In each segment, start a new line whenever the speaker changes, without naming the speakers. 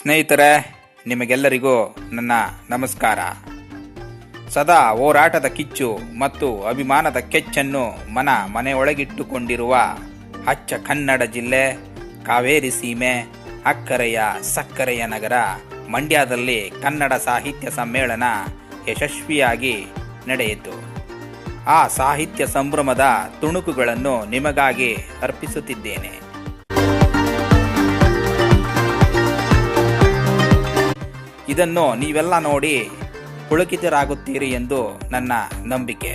ಸ್ನೇಹಿತರೆ, ನಿಮಗೆಲ್ಲರಿಗೂ ನನ್ನ ನಮಸ್ಕಾರ. ಸದಾ ಹೋರಾಟದ ಕಿಚ್ಚು ಮತ್ತು ಅಭಿಮಾನದ ಕೆಚ್ಚನ್ನು ಮನ ಮನೆಯೊಳಗಿಟ್ಟುಕೊಂಡಿರುವ ಅಚ್ಚ ಕನ್ನಡ ಜಿಲ್ಲೆ, ಕಾವೇರಿ ಸೀಮೆ, ಅಕ್ಕರೆಯ ಸಕ್ಕರೆಯ ನಗರ, ಮಂಡ್ಯದಲ್ಲಿ ಕನ್ನಡ ಸಾಹಿತ್ಯ ಸಮ್ಮೇಳನ ಯಶಸ್ವಿಯಾಗಿ ನಡೆಯಿತು. ಆ ಸಾಹಿತ್ಯ ಸಂಭ್ರಮದ ತುಣುಕುಗಳನ್ನು ನಿಮಗಾಗಿ ಅರ್ಪಿಸುತ್ತಿದ್ದೇನೆ. ಇದನ್ನು ನೀವೆಲ್ಲ ನೋಡಿ ಪುಳಕಿತರಾಗುತ್ತೀರಿ ಎಂದು ನನ್ನ ನಂಬಿಕೆ.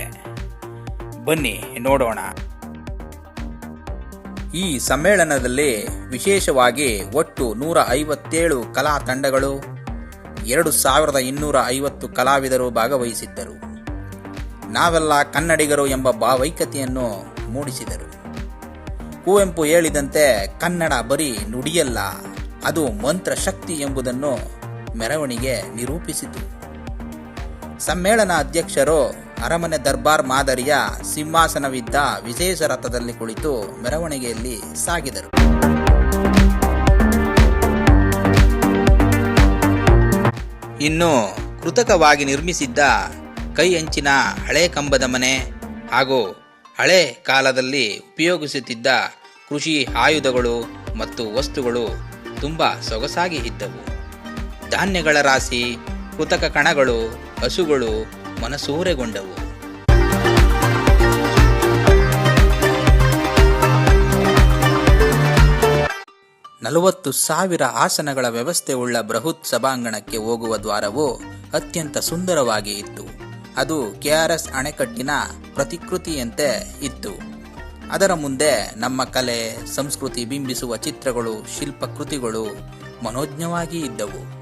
ಬನ್ನಿ ನೋಡೋಣ. ಈ ಸಮ್ಮೇಳನದಲ್ಲಿ ವಿಶೇಷವಾಗಿ ಒಟ್ಟು ನೂರ ಐವತ್ತೇಳು ಕಲಾ ತಂಡಗಳು, ಎರಡು ಸಾವಿರದ ಇನ್ನೂರ ಐವತ್ತು ಕಲಾವಿದರು ಭಾಗವಹಿಸಿದ್ದರು. ನಾವೆಲ್ಲ ಕನ್ನಡಿಗರು ಎಂಬ ಭಾವೈಕ್ಯತೆಯನ್ನು ಮೂಡಿಸಿದರು. ಕುವೆಂಪು ಹೇಳಿದಂತೆ ಕನ್ನಡ ಬರೀ ನುಡಿಯಲ್ಲ, ಅದು ಮಂತ್ರ ಶಕ್ತಿ ಎಂಬುದನ್ನು ಮೆರವಣಿಗೆ ನಿರೂಪಿಸಿತು. ಸಮ್ಮೇಳನ ಅಧ್ಯಕ್ಷರು ಅರಮನೆ ದರ್ಬಾರ್ ಮಾದರಿಯ ಸಿಂಹಾಸನವಿದ್ದ ವಿಶೇಷ ರಥದಲ್ಲಿ ಕುಳಿತು ಮೆರವಣಿಗೆಯಲ್ಲಿ ಸಾಗಿದರು. ಇನ್ನು ಕೃತಕವಾಗಿ ನಿರ್ಮಿಸಿದ್ದ ಕೈ ಅಂಚಿನ ಹಳೆ ಕಂಬದ ಮನೆ ಹಾಗೂ ಹಳೆ ಕಾಲದಲ್ಲಿ ಉಪಯೋಗಿಸುತ್ತಿದ್ದ ಕೃಷಿ ಆಯುಧಗಳು ಮತ್ತು ವಸ್ತುಗಳು ತುಂಬ ಸೊಗಸಾಗಿ ಇದ್ದವು. ಧಾನ್ಯಗಳ ರಾಶಿ, ಕೃತಕ ಕಣಗಳು, ಹಸುಗಳು ಮನಸೂರೆಗೊಂಡವು. ನಲವತ್ತು ಸಾವಿರ ಆಸನಗಳ ವ್ಯವಸ್ಥೆ ಉಳ್ಳ ಬೃಹತ್ ಸಭಾಂಗಣಕ್ಕೆ ಹೋಗುವ ದ್ವಾರವು ಅತ್ಯಂತ ಸುಂದರವಾಗಿ ಇತ್ತು. ಅದು ಕೆಆರ್ಎಸ್ ಅಣೆಕಟ್ಟಿನ ಪ್ರತಿಕೃತಿಯಂತೆ ಇತ್ತು. ಅದರ ಮುಂದೆ ನಮ್ಮ ಕಲೆ, ಸಂಸ್ಕೃತಿ ಬಿಂಬಿಸುವ ಚಿತ್ರಗಳು, ಶಿಲ್ಪಕೃತಿಗಳು ಮನೋಜ್ಞವಾಗಿ ಇದ್ದವು.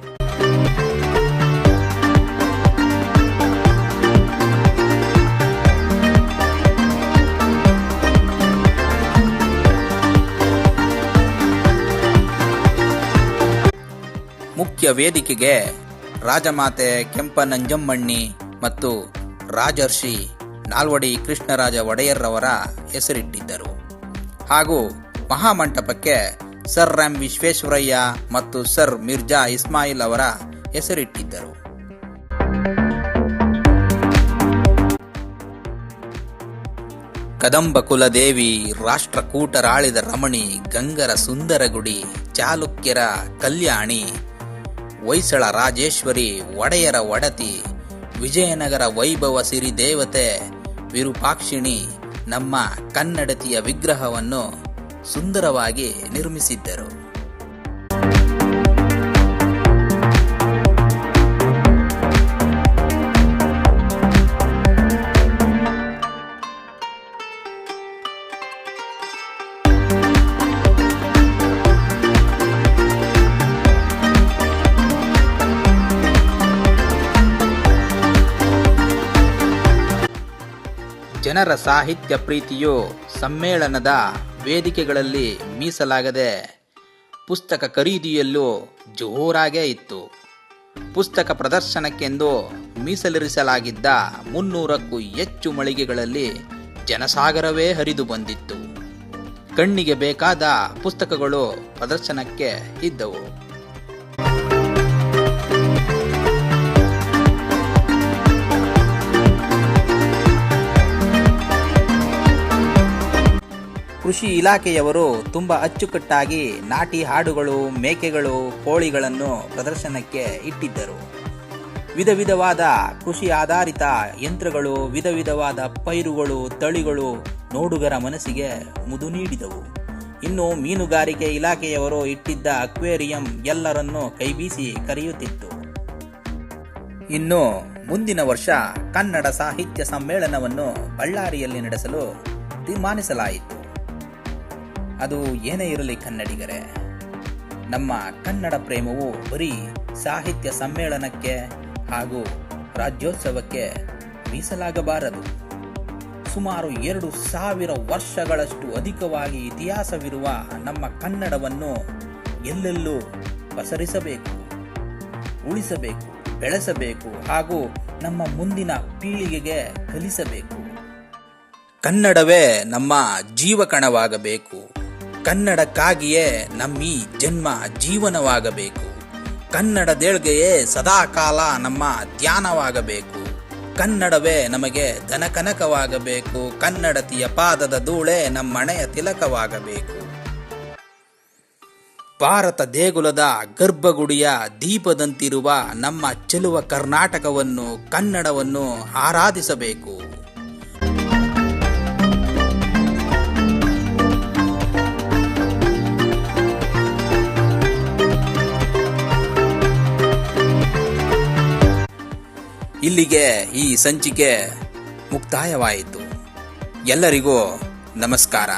ಮುಖ್ಯ ವೇದಿಕೆಗೆ ರಾಜಮಾತೆ ಕೆಂಪನಂಜಮ್ಮಣ್ಣಿ ಮತ್ತು ರಾಜರ್ಷಿ ನಾಲ್ವಡಿ ಕೃಷ್ಣರಾಜ ಒಡೆಯರ್ರವರ ಹೆಸರಿಟ್ಟಿದ್ದರು. ಹಾಗೂ ಮಹಾಮಂಟಪಕ್ಕೆ ಸರ್ ಎಂ ವಿಶ್ವೇಶ್ವರಯ್ಯ ಮತ್ತು ಸರ್ ಮಿರ್ಜಾ ಇಸ್ಮಾಯಿಲ್ ಅವರ ಹೆಸರಿಟ್ಟಿದ್ದರು. ಕದಂಬ ಕುಲದೇವಿ, ರಾಷ್ಟ್ರಕೂಟರಾಳಿದ ರಮಣಿ, ಗಂಗರ ಸುಂದರಗುಡಿ, ಚಾಲುಕ್ಯರ ಕಲ್ಯಾಣಿ ಹೊಯ್ಸಳ ರಾಜೇಶ್ವರಿ ಒಡೆಯರ ಒಡತಿ ವಿಜಯನಗರ ವೈಭವ ಸಿರಿ ದೇವತೆ ವಿರೂಪಾಕ್ಷಿಣಿ ನಮ್ಮ ಕನ್ನಡತಿಯ ವಿಗ್ರಹವನ್ನು ಸುಂದರವಾಗಿ ನಿರ್ಮಿಸಿದ್ದರು. ಜನರ ಸಾಹಿತ್ಯ ಪ್ರೀತಿಯು ಸಮ್ಮೇಳನದ ವೇದಿಕೆಗಳಲ್ಲಿ ಮೀಸಲಾಗದೆ ಪುಸ್ತಕ ಖರೀದಿಯಲ್ಲೂ ಜೋರಾಗೇ ಇತ್ತು. ಪುಸ್ತಕ ಪ್ರದರ್ಶನಕ್ಕೆಂದು ಮೀಸಲಿರಿಸಲಾಗಿದ್ದ ಮುನ್ನೂರಕ್ಕೂ ಹೆಚ್ಚು ಮಳಿಗೆಗಳಲ್ಲಿ ಜನಸಾಗರವೇ ಹರಿದು ಬಂದಿತ್ತು. ಕಣ್ಣಿಗೆ ಬೇಕಾದ ಪುಸ್ತಕಗಳು ಪ್ರದರ್ಶನಕ್ಕೆ ಇದ್ದವು. ಕೃಷಿ ಇಲಾಖೆಯವರು ತುಂಬ ಅಚ್ಚುಕಟ್ಟಾಗಿ ನಾಟಿ ಹಾಡುಗಳು, ಮೇಕೆಗಳು, ಕೋಳಿಗಳನ್ನು ಪ್ರದರ್ಶನಕ್ಕೆ ಇಟ್ಟಿದ್ದರು. ವಿಧ ವಿಧವಾದ ಕೃಷಿ ಆಧಾರಿತ ಯಂತ್ರಗಳು, ವಿಧ ವಿಧವಾದ ಪೈರುಗಳು, ತಳಿಗಳು ನೋಡುಗರ ಮನಸ್ಸಿಗೆ ಮುದು ನೀಡಿದವು. ಇನ್ನು ಮೀನುಗಾರಿಕೆ ಇಲಾಖೆಯವರು ಇಟ್ಟಿದ್ದ ಅಕ್ವೇರಿಯಂ ಎಲ್ಲರನ್ನೂ ಕೈಬೀಸಿ ಕರೆಯುತ್ತಿತ್ತು. ಇನ್ನು ಮುಂದಿನ ವರ್ಷ ಕನ್ನಡ ಸಾಹಿತ್ಯ ಸಮ್ಮೇಳನವನ್ನು ಬಳ್ಳಾರಿಯಲ್ಲಿ ನಡೆಸಲು ತೀರ್ಮಾನಿಸಲಾಯಿತು. ಅದು ಏನೇ ಇರಲಿ ಕನ್ನಡಿಗರೇ. ನಮ್ಮ ಕನ್ನಡ ಪ್ರೇಮವು ಬರೀ ಸಾಹಿತ್ಯ ಸಮ್ಮೇಳನಕ್ಕೆ ಹಾಗೂ ರಾಜ್ಯೋತ್ಸವಕ್ಕೆ ಮೀಸಲಾಗಬಾರದು. ಸುಮಾರು ಎರಡು ಸಾವಿರ ವರ್ಷಗಳಷ್ಟು ಅಧಿಕವಾಗಿ ಇತಿಹಾಸವಿರುವ ನಮ್ಮ ಕನ್ನಡವನ್ನು ಎಲ್ಲೆಲ್ಲೂ ಪಸರಿಸಬೇಕು, ಉಳಿಸಬೇಕು, ಬೆಳೆಸಬೇಕು ಹಾಗೂ ನಮ್ಮ ಮುಂದಿನ ಪೀಳಿಗೆಗೆ ಕಲಿಸಬೇಕು. ಕನ್ನಡವೇ ನಮ್ಮ ಜೀವಕಣವಾಗಬೇಕು. ಕನ್ನಡಕ್ಕಾಗಿಯೇ ನಮ್ಮೀ ಜನ್ಮ ಜೀವನವಾಗಬೇಕು. ಕನ್ನಡ ದೇಳ್ಗೆಯೇ ಸದಾಕಾಲ ನಮ್ಮ ಧ್ಯಾನವಾಗಬೇಕು. ಕನ್ನಡವೇ ನಮಗೆ ಧನಕನಕವಾಗಬೇಕು. ಕನ್ನಡತಿಯ ಪಾದದ ಧೂಳೆ ನಮ್ಮಣೆಯ ತಿಲಕವಾಗಬೇಕು. ಭಾರತ ದೇಗುಲದ ಗರ್ಭಗುಡಿಯ ದೀಪದಂತಿರುವ ನಮ್ಮ ಚೆಲುವ ಕರ್ನಾಟಕವನ್ನು, ಕನ್ನಡವನ್ನು ಆರಾಧಿಸಬೇಕು. ಇಲ್ಲಿಗೆ ಈ ಸಂಚಿಕೆ ಮುಕ್ತಾಯವಾಯಿತು. ಎಲ್ಲರಿಗೂ ನಮಸ್ಕಾರ.